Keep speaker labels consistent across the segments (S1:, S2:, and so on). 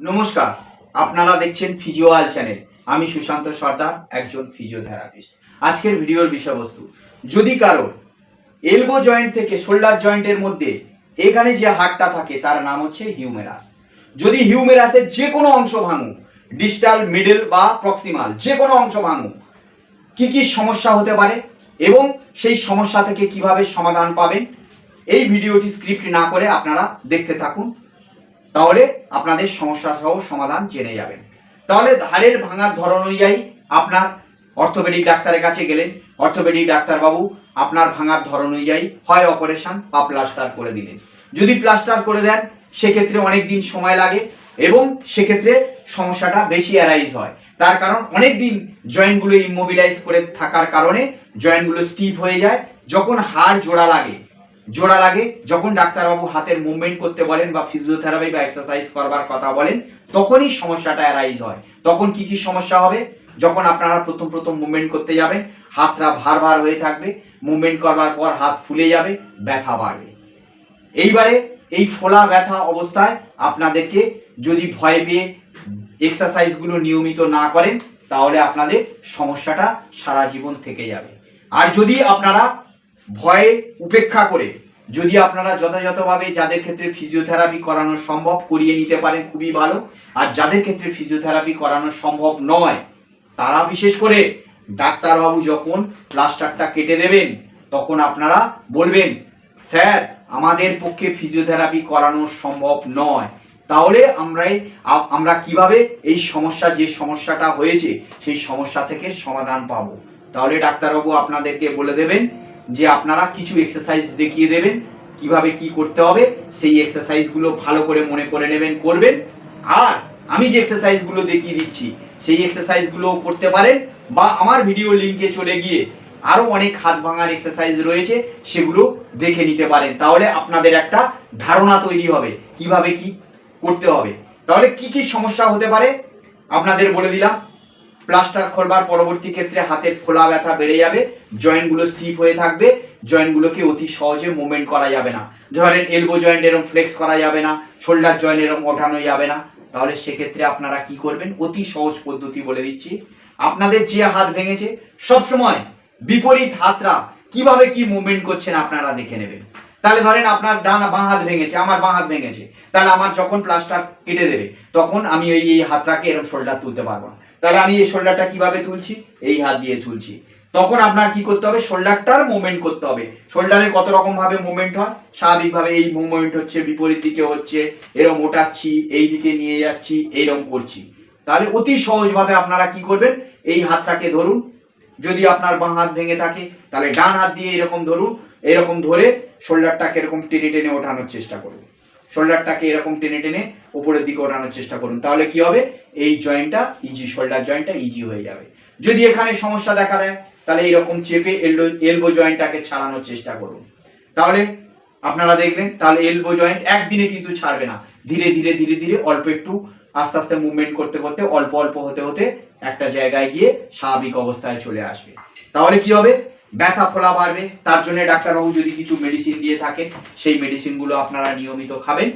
S1: নমস্কার, আপনারা দেখছেন ফিজিওয়াল চ্যানেল। আমি সুশান্ত সর্দার, একজন ফিজিওথেরাপিস্ট। আজকের ভিডিওর বিষয়বস্তু, যদি কারও এলবো জয়েন্ট থেকে শোল্ডার জয়েন্টের মধ্যে এখানে যে হাড়টা থাকে, তার নাম হচ্ছে হিউমেরাস যদি হিউমেরাসের যে কোনো অংশ ভাঙুক ডিস্টাল মিডল বা প্রক্সিমাল যে কোনো অংশ ভাঙুক, কি কি সমস্যা হতে পারে এবং সেই সমস্যা থেকে কীভাবে সমাধান পাবেন, এই ভিডিওটি স্ক্রিপ্ট না করে আপনারা দেখতে থাকুন। তাহলে আপনাদের সমস্যা সহ সমাধান জেনে যাবেন। তাহলে হাড়ের ভাঙার ধরন অনুযায়ী আপনার অর্থোপেডিক ডাক্তারের কাছে গেলেন। অর্থোপেডিক ডাক্তারবাবু আপনার ভাঙার ধরন অনুযায়ী হয় অপারেশন বা প্লাস্টার করে দিলেন। যদি প্লাস্টার করে দেন, সেক্ষেত্রে অনেক দিন সময় লাগে এবং সেক্ষেত্রে সমস্যাটা বেশি অ্যারাইজ হয়। তার কারণ অনেক দিন জয়েন্টগুলো ইমোবিলাইজ করে থাকার কারণে জয়েন্টগুলো স্টিফ হয়ে যায়। যখন হাড় জোড়া লাগে জোড়া লাগে। যখন ডাক্তারবাবু হাতের মুভমেন্ট করতে বলেন বা ফিজিওথেরাপি বা এক্সারসাইজ করবার কথা বলেন, তখনই সমস্যাটা অ্যারাইজ হয়। তখন কি কি সমস্যা হবে? যখন আপনারা প্রথম প্রথম মুভমেন্ট করতে যাবেন, হাতটা ভার ভার হয়ে থাকবে। মুভমেন্ট করবার পর হাত ফুলে যাবে, ব্যথা বাড়বে। এইবারে এই ফোলা ব্যথা অবস্থায় আপনাদেরকে যদি ভয় পেয়ে এক্সারসাইজগুলো নিয়মিত না করেন, তাহলে আপনাদের সমস্যাটা সারা জীবন থেকে যাবে। আর যদি আপনারা ভয়ে উপেক্ষা করে যদি আপনারা যথাযথভাবে যাদের ক্ষেত্রে ফিজিওথেরাপি করানো সম্ভব করিয়ে নিতে পারেন, খুবই ভালো। আর যাদের ক্ষেত্রে ফিজিওথেরাপি করানো সম্ভব নয়, তারা বিশেষ করে ডাক্তারবাবু যখন প্লাস্টারটা কেটে দেবেন, তখন আপনারা বলবেন, স্যার, আমাদের পক্ষে ফিজিওথেরাপি করানো সম্ভব নয়। তাহলে আমরাই আমরা কীভাবে এই সমস্যা, যে সমস্যাটা হয়েছে, সেই সমস্যা থেকে সমাধান পাবো? তাহলে ডাক্তারবাবু আপনাদেরকে বলে দেবেন যে আপনারা কিছু এক্সারসাইজ দেখিয়ে দেবেন, কীভাবে কি করতে হবে, সেই এক্সারসাইজগুলো ভালো করে মনে করে নেবেন, করবেন। আর আমি যে এক্সারসাইজগুলো দেখিয়ে দিচ্ছি, সেই এক্সারসাইজগুলো করতে পারেন বা আমার ভিডিও লিঙ্কে চলে গিয়ে আরও অনেক হাত ভাঙার এক্সারসাইজ রয়েছে, সেগুলো দেখে নিতে পারেন। তাহলে আপনাদের একটা ধারণা তৈরি হবে, কীভাবে কি করতে হবে। তাহলে কি কি সমস্যা হতে পারে, আপনাদের বলে দিলাম। প্লাস্টার খোলবার পরবর্তী ক্ষেত্রে হাতের ফোলা ব্যথা বেড়ে যাবে জয়েন্টগুলো স্টিফ হয়ে থাকবে জয়েন্টগুলোকে অতি সহজে মুভমেন্ট করা যাবে না। ধরেন এলবো জয়েন্ট এরকম ফ্লেক্স করা যাবে না শোল্ডার জয়েন্ট এরকম ওঠানো যাবে না। তাহলে সেক্ষেত্রে আপনারা কি করবেন? অতি সহজ পদ্ধতি বলে দিচ্ছি। আপনাদের যে হাত ভেঙেছে সব সময় বিপরীত হাতরা কীভাবে কি মুভমেন্ট করছেন আপনারা দেখে নেবেন। তাহলে ধরেন আপনার ডান বাঁ হাত ভেঙেছে, আমার বাঁ হাত ভেঙেছে। তাহলে আমার যখন প্লাস্টার কেটে দেবে, তখন আমি ওই এই হাতটাকে এরকম শোল্ডার তুলতে পারব না। তাহলে আমি এই শোল্ডারটা কীভাবে তুলছি? এই হাত দিয়ে তুলছি। তখন আপনার কি করতে হবে? শোল্ডারটার মুভমেন্ট করতে হবে। শোল্ডারের কত রকম ভাবে মুভমেন্ট হয়? স্বাভাবিকভাবে এই মুভমেন্ট হচ্ছে, বিপরীত দিকে হচ্ছে এরকম ওঠাচ্ছি, এই দিকে নিয়ে যাচ্ছি এইরকম করছি। তাহলে অতি সহজভাবে আপনারা কি করবেন? এই হাতটাকে ধরুন। যদি আপনার বাঁ হাত ভেঙে থাকে, তাহলে ডান হাত দিয়ে এরকম ধরুন। এরকম ধরে শোল্ডারটাকে এরকম টেনে টেনে ওঠানোর চেষ্টা করুন। শোল্ডারটাকে এরকম টেনে টেনে উপরের দিকে ওঠানোর চেষ্টা করুন। তাহলে কি হবে? এই জয়েন্টটা ইজি শোল্ডার জয়েন্টটা ইজি হয়ে যাবে। যদি এখানে সমস্যা দেখা দেয়, তাহলে এইরকম চেপে এলবো এলবো জয়েন্টটাকে ছাড়ানোর চেষ্টা করুন। তাহলে আপনারা দেখবেন, তাহলে এলবো জয়েন্ট একদিনে কিন্তু ছাড়বে না। ধীরে ধীরে ধীরে ধীরে অল্প একটু আস্তে আস্তে মুভমেন্ট করতে করতে, অল্প অল্প হতে হতে একটা জায়গায় গিয়ে স্বাভাবিক অবস্থায় চলে আসবে। তাহলে কি হবে? ব্যথা ফোলা বাড়বে, তার জন্য ডাক্তারবাবু যদি কিছু মেডিসিন দিয়ে থাকেন, সেই মেডিসিনগুলো আপনারা নিয়মিত খাবেন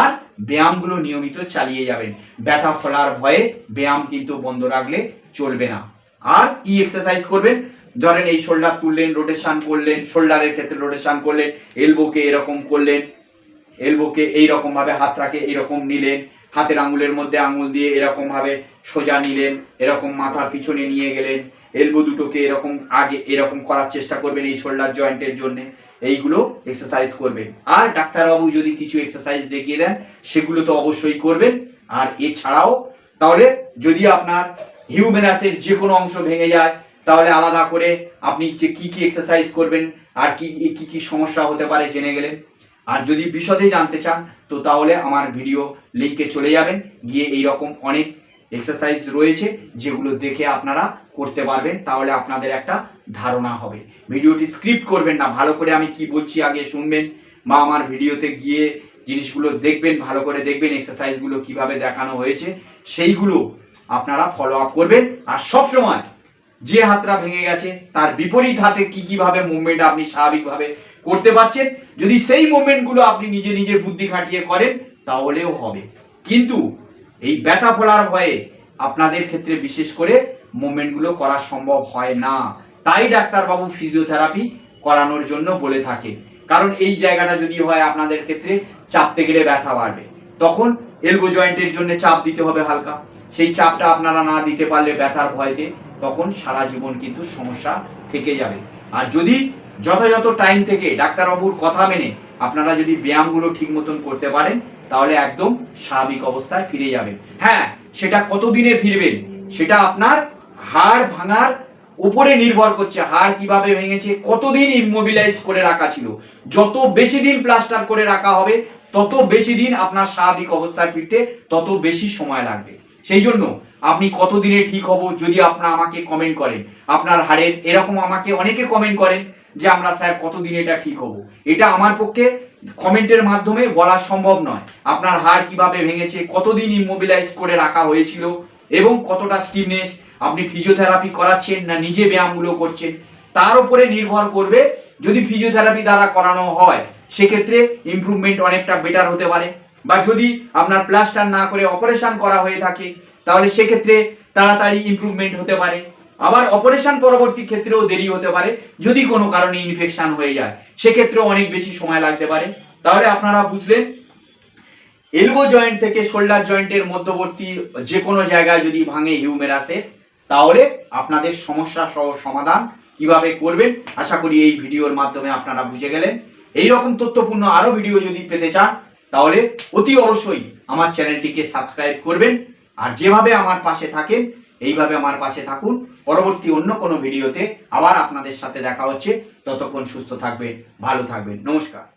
S1: আর ব্যায়ামগুলো নিয়মিত চালিয়ে যাবেন। ব্যথা ফোলার ভয়ে ব্যায়াম কিন্তু বন্ধ রাখলে চলবে না। আর কি এক্সারসাইজ করবেন? ধরেন এই শোল্ডার তুললেন রোটেশন করলেন শোল্ডারের ক্ষেত্রে রোটেশন করলেন এলবোকে এরকম করলেন এলবোকে এইরকম ভাবে হাতটাকে এরকম নিলেন, হাতের আঙুলের মধ্যে আঙুল দিয়ে এরকম ভাবে সোজা নিলেন, এরকম মাথার পিছনে নিয়ে গেলেন এলবো দুটোকে এরকম আগে এরকম করার চেষ্টা করবেন এই শোল্ডার জয়েন্টের জন্য। এইগুলো এক্সারসাইজ করবেন। আর ডাক্তারবাবু যদি কিছু এক্সারসাইজ দেখিয়ে দেন, সেগুলো তো অবশ্যই করবেন। আর এছাড়াও, তাহলে যদি আপনার হিউম্যানাসের যে কোনো অংশ ভেঙে যায়, তাহলে আলাদা করে আপনি যে কি কি এক্সারসাইজ করবেন, আর কি কি কি সমস্যা হতে পারে জেনে গেলেন। আর যদি বিশদে জানতে চান, তো তাহলে আমার ভিডিও লিঙ্কে চলে যাবেন। গিয়ে এই রকম অনেক এক্সারসাইজ রয়েছে, যেগুলো দেখে আপনারা করতে পারবেন, তাহলে আপনাদের একটা ধারণা হবে। ভিডিওটি স্ক্রিপ্ট করবেন না, ভালো করে আমি কি বলছি আগে শুনবেন, বা আমার ভিডিওতে গিয়ে জিনিসগুলো দেখবেন, ভালো করে দেখবেন এক্সারসাইজগুলো কীভাবে দেখানো হয়েছে, সেইগুলো আপনারা ফলো আপ করবেন। আর সব সময় যে হাতটা ভেঙে গেছে, তার বিপরীত হাতে কি কীভাবে মুভমেন্ট আপনি স্বাভাবিকভাবে করতে পারছেন, যদি সেই মুভমেন্টগুলো আপনি নিজে নিজের বুদ্ধি খাটিয়ে করেন, তাহলেও হবে। কিন্তু এই ব্যথা ফোলার ভয়ে আপনাদের ক্ষেত্রে বিশেষ করে মুভমেন্টগুলো করা সম্ভব হয় না। তাই ডাক্তারবাবু ফিজিওথেরাপি করানোর জন্য বলে থাকে কারণ এই জায়গাটা যদি হয় আপনাদের ক্ষেত্রে চাপতে গেলে ব্যথা বাড়বে। তখন এলবো জয়েন্টের জন্য চাপ দিতে হবে হালকা। সেই চাপটা আপনারা না দিতে পারলে ব্যথার ভয়তে তখন সারা জীবন কিন্তু সমস্যা থেকে যাবে। আর যদি যথাযথ টাইম থেকে ডাক্তারবাবুর কথা মেনে আপনারা যদি ব্যায়ামগুলো ঠিক মতন করতে পারেন তাহলে একদম স্বাভাবিক অবস্থায় ফিরে যাবে হ্যাঁ সেটা কতদিনে ফিরবেন? সেটা আপনার হাড় ভাঙার উপরে নির্ভর করছে। হাড় কীভাবে ভেঙেছে? কতদিন ইমোবিলাইজ করে রাখা ছিল? যত বেশি দিন প্লাস্টার করে রাখা হবে, তত বেশি দিন আপনার স্বাভাবিক অবস্থায় ফিরতে, তত বেশি সময় লাগবে। সেই জন্য আপনি কতদিনে ঠিক হব যদি আপনার আমাকে কমেন্ট করেন। আপনার হাড়ের এরকম আমাকে অনেকে কমেন্ট করেন যে আমরা স্যার কত কতদিনে এটা ঠিক হব। এটা আমার পক্ষে কমেন্টের মাধ্যমে বলা সম্ভব নয়। আপনার হাড় কীভাবে ভেঙেছে, কতদিন ইমোবিলাইজ করে রাখা হয়েছিল এবং কতটা স্টিফনেস আপনি ফিজিওথেরাপি করাচ্ছেন না নিজে ব্যায়ামগুলো করছেন, তার উপরে নির্ভর করবে যদি ফিজিওথেরাপি দ্বারা করানো হয়, সেক্ষেত্রে ইমপ্রুভমেন্ট অনেকটা বেটার হতে পারে। বা যদি আপনার প্লাস্টার না করে অপারেশন করা হয়ে থাকে, তাহলে সেক্ষেত্রে তাড়াতাড়ি ইমপ্রুভমেন্ট হতে পারে। আবার অপারেশন পরবর্তী ক্ষেত্রেও দেরি হতে পারে, যদি কোনো কারণে ইনফেকশন হয়ে যায়। সেক্ষেত্রেও অনেক বেশি সময় লাগতে পারে। তাহলে আপনারা বুঝলেন এলবো জয়েন্ট থেকে শোল্ডার জয়েন্টের মধ্যবর্তী যে কোনো জায়গায় যদি ভাঙে হিউমেরাসে তাহলে আপনাদের সমস্যা সহ সমাধান কীভাবে করবেন, আশা করি এই ভিডিওর মাধ্যমে আপনারা বুঝে গেলেন। এই রকম তথ্যপূর্ণ আরও ভিডিও যদি পেতে চান তাহলে অতি অবশ্যই আমার চ্যানেলটিকে সাবস্ক্রাইব করবেন। আর যেভাবে আমার পাশে থাকেন, এইভাবে আমার পাশে থাকুন। পরবর্তী অন্য কোনো ভিডিওতে আবার আপনাদের সাথে দেখা হচ্ছে। ততক্ষণ সুস্থ থাকবেন, ভালো থাকবেন। নমস্কার।